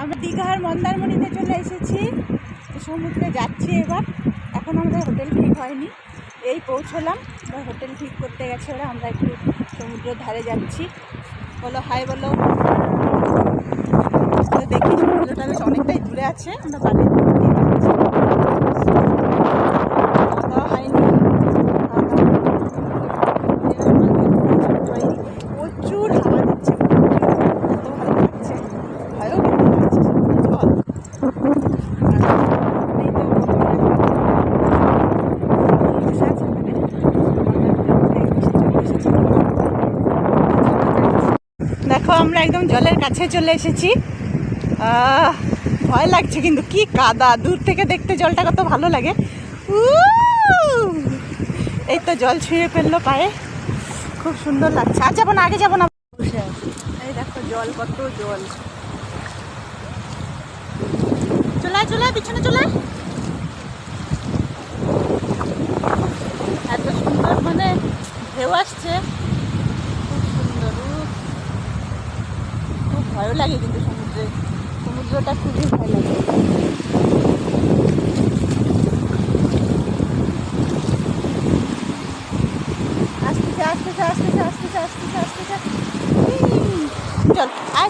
আমরা দীঘার মন্দারমণিতে চলে এসেছি। সমুদ্রে যাচ্ছি এবার। এখন আমাদের হোটেল ঠিক হয়নি। এই পৌঁছলাম। এবার হোটেল ঠিক করতে গেছে ওরা। আমরা একটু সমুদ্রের ধারে যাচ্ছি। বলো, হাই বলো। দেখি, সমুদ্রটা বেশ অনেকটাই দূরে আছে। আমরা বাড়ির দিক দিয়ে যাচ্ছি। খাওয়া দাওয়া হয়নি খাওয়া দাওয়া এবার আমাদের থাকতে পারিনি। প্রচুর হাওয়া দিচ্ছে এত ভালো লাগছে ভয়ও কিন্তু লাগছে সমুদ্রের জল আর এই তো বসে আছে ওখানে। দেখো, আমরা একদম জলের কাছে চলে এসেছি। ভয় লাগছে কিন্তু, কি কাদা। দূর থেকে দেখতে জলটা কত ভালো লাগে! এই তো জল ছুঁয়ে ফেলল পায়ে। খুব সুন্দর লাগছে। আর যাব না, আগে যাব না। এই দেখো, জল, কত জল। চলে চলে পিছনে চলে ভালো লাগে কিন্তু সমুদ্রে। সমুদ্রটা খুবই ভালো লাগে। আস্তে আস্তে আস্তে আস্তে আস্তে আস্তে চল